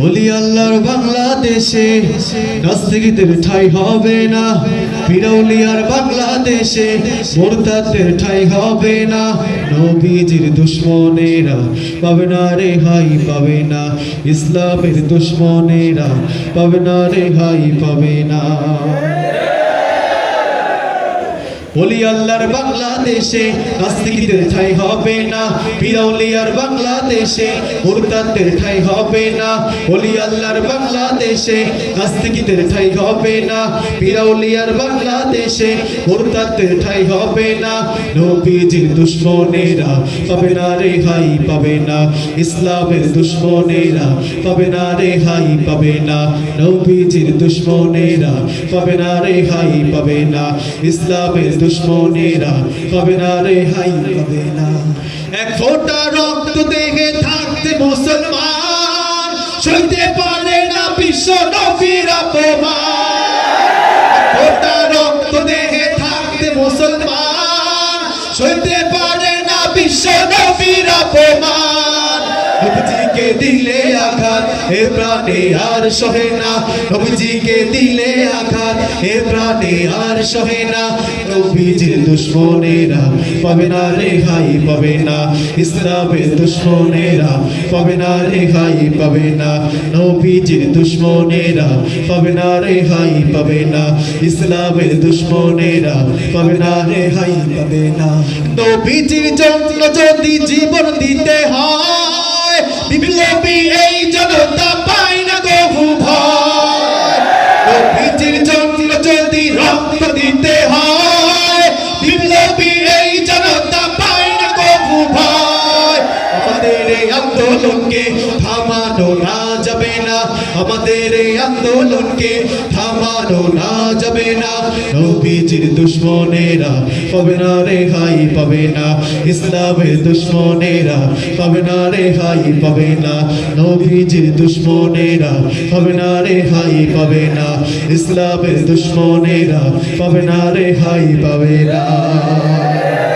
বলি আল্লাহর বাংলাদেশে, নাস্তিকদের ঠাই হবে না। বিরৌলিয়ার বাংলাদেশে, মোরতাদের ঠাই হবে না। নবীজির দুশ্মনেরা পাবে না রে হাই, পাবে না। ইসলামের দুশ্মনেরা পাবে না রে হাই, পাবে না। বলি আল্লাহর বাংলাদেশে, নাস্তিকদের ঠাই হবে না। বিরাউলিয়ার বাংলাদেশে মুরতাদের ঠাই হবে না। বলি আল্লাহর বাংলাদেশে, নাস্তিকদের ঠাই হবে না। বিরাউলিয়ার বাংলাদেশে মুরতাদের ঠাই হবে না। নবীজির দুশ্মনেরা পাবে না রে হাই পাবে না। ইসলামের দুশ্মনেরা পাবে না রে হাই পাবে না। নবীজির দুশ্মনেরা পাবে না রে হাই পাবে না। ইসলামের দুশ্মনেরা পাবে না রে হাই পাবে না। এক ফোঁটা রক্ত দেখে থাকতে মুসলমান সইতে পারে না বিশ্ব নবীর অপমান। সইতে পারে না বিশ্ব নবীর অপমান। নবীজিকে দিলে আঘাত, হে প্রাণে আর সহে না। নবীজিকে দিলে আঘাত, হে প্রাণে আর সহে না। নবীজির দুশ্মনেরা পাবে না রেহাই পাবে না। ইসলামের দুশ্মনেরা পাবে না রেহাই পাবে না। নবীজির দুশ্মনেরা পাবে না রেহাই পাবে না। ইসলামের দুশ্মনেরা পাবে না রেহাই পাবে না। নবীজির জন্য যদি জীবন দিতে হয় বিপ্লবী এই জনতা পাই না গহু ভয় জন্য যদি রক্ত দিতে হয় বিপ্লবী এই আন্দোলনকে থামানো না যাবে না। আমাদের আন্দোলনকে থামানো না যাবে না। নবীজির দুশ্মনেরা পাবে না রেহাই, পাবে না। ইসলামের দুশ্মনেরা পাবে না রেহাই, পাবে না। নবীজির দুশ্মনেরা পাবে না রেহাই, পাবে না। ইসলামের দুশ্মনেরা পাবে না রেহাই, পাবে না।